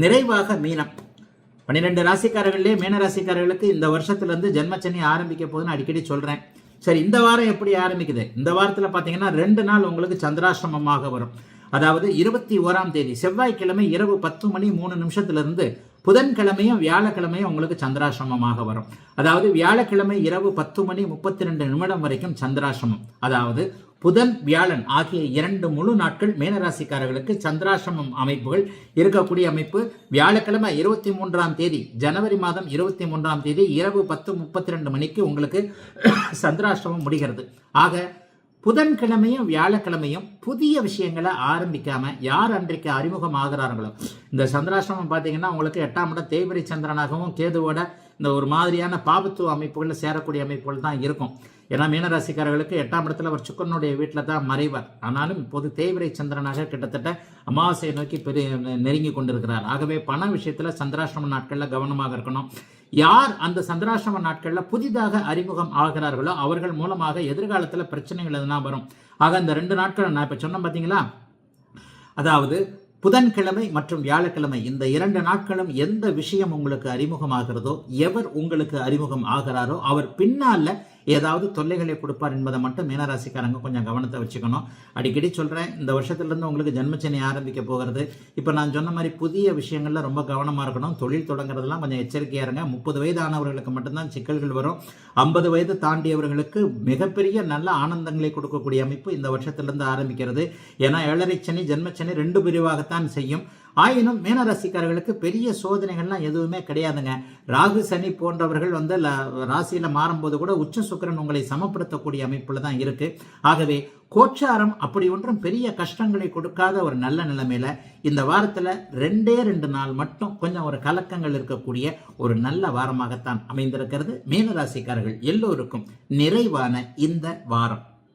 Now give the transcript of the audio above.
நிறைவாக மீனம். பன்னிரெண்டு ராசிக்காரர்களே மீன ராசிக்காரர்களுக்கு இந்த வருஷத்துலேருந்து ஜென்மச்சனி ஆரம்பிக்க போகுதுன்னு அடிக்கடி சொல்கிறேன் சரி இந்த வாரம் எப்படி ஆரம்பிக்குது? இந்த வாரத்தில் பார்த்தீங்கன்னா ரெண்டு நாள் உங்களுக்கு சந்திராசிரமமாக வரும். அதாவது இருபத்தி ஓராம் தேதி செவ்வாய்க்கிழமை இரவு பத்து மணி மூணு நிமிஷத்துலேருந்து புதன்கிழமையும் வியாழக்கிழமையும் உங்களுக்கு சந்திராசிரமமாக வரும். அதாவது வியாழக்கிழமை இரவு பத்து மணி முப்பத்தி ரெண்டு நிமிடம் வரைக்கும் சந்திராசிரமம் அதாவது புதன் வியாழன் ஆகிய இரண்டு முழு நாட்கள் மேனராசிக்காரர்களுக்கு சந்திராசிரமம் அமைப்புகள் இருக்கக்கூடிய அமைப்பு. வியாழக்கிழமை இருபத்தி மூன்றாம் தேதி ஜனவரி மாதம் இருபத்தி மூன்றாம் தேதி இரவு பத்து முப்பத்தி ரெண்டு மணிக்கு உங்களுக்கு சந்திராசிரமம் முடிகிறது. ஆக புதன்கிழமையும் வியாழக்கிழமையும் புதிய விஷயங்களை ஆரம்பிக்காம யார் அன்றைக்கு அறிமுகம் ஆகிறார்களோ இந்த சந்திராசிரமம் பார்த்தீங்கன்னா உங்களுக்கு எட்டாம் இடம் தேய்பிரை சந்திரனாகவும் கேதுவோட இந்த ஒரு மாதிரியான பாபத்துவ அமைப்புகளில் சேரக்கூடிய அமைப்புகள் தான் இருக்கும். ஏன்னா மீனராசிக்காரர்களுக்கு எட்டாம் இடத்துல அவர் சுக்கரனுடைய வீட்டில் தான் மறைவார். ஆனாலும் இப்போது தேய்விரை சந்திரனாக கிட்டத்தட்ட அமாவாசையை நோக்கி பெரிய நெருங்கி கொண்டிருக்கிறார். ஆகவே பண விஷயத்தில் சந்திராசிரம நாட்களில் கவனமாக இருக்கணும். யார் அந்த சந்திராசிரம நாட்களில் புதிதாக அறிமுகம் ஆகிறார்களோ அவர்கள் மூலமாக எதிர்காலத்தில் பிரச்சனைகள் எதுனா வரும். ஆக அந்த ரெண்டு நாட்கள் நான் இப்போ சொன்னேன் பார்த்தீங்களா அதாவது புதன்கிழமை மற்றும் வியாழக்கிழமை இந்த இரண்டு நாட்களும் எந்த விஷயம் உங்களுக்கு அறிமுகமாகிறதோ எவர் உங்களுக்கு அறிமுகம் ஆகிறாரோ அவர் பின்னால் ஏதாவது தொல்லைகளை கொடுப்பார் என்பதை மட்டும் மீனராசிக்காரங்க கொஞ்சம் கவனத்தை வச்சுக்கணும். அடிக்கடி சொல்கிறேன் இந்த வருஷத்துலேருந்து உங்களுக்கு ஜென்மச்சனி ஆரம்பிக்க போகிறது. இப்போ நான் சொன்ன மாதிரி புதிய விஷயங்களில் ரொம்ப கவனமாக இருக்கணும். தொழில் தொடங்குறதெல்லாம் கொஞ்சம் எச்சரிக்கையாக இருங்க. முப்பது வயது ஆனவர்களுக்கு மட்டும்தான் சிக்கல்கள் வரும். ஐம்பது வயது தாண்டியவர்களுக்கு மிகப்பெரிய நல்ல ஆனந்தங்களை கொடுக்கக்கூடிய அமைப்பு இந்த வருஷத்துலேருந்து ஆரம்பிக்கிறது. ஏன்னா ஏழரை சனி ஜென்மச்சனி ரெண்டு பிரிவாகத்தான் செய்யும். ஆயினும் மீனராசிக்காரர்களுக்கு பெரிய சோதனைகள்லாம் எதுவுமே கிடையாதுங்க. ராகு சனி போன்றவர்கள் வந்து ராசியில் ராசியில மாறும்போது கூட உச்ச சுக்கிரன் உங்களை சமப்படுத்தக்கூடிய அமைப்புல தான் இருக்கு. ஆகவே கோச்சாரம் அப்படி ஒன்றும் பெரிய கஷ்டங்களை கொடுக்காத ஒரு நல்ல நிலைமையில இந்த வாரத்துல ரெண்டே ரெண்டு நாள் மட்டும் கொஞ்சம் ஒரு கலக்கங்கள் இருக்கக்கூடிய ஒரு நல்ல வாரமாகத்தான் அமைந்திருக்கிறது. மீனராசிக்காரர்கள் எல்லோருக்கும் நிறைவான இந்த வாரம்.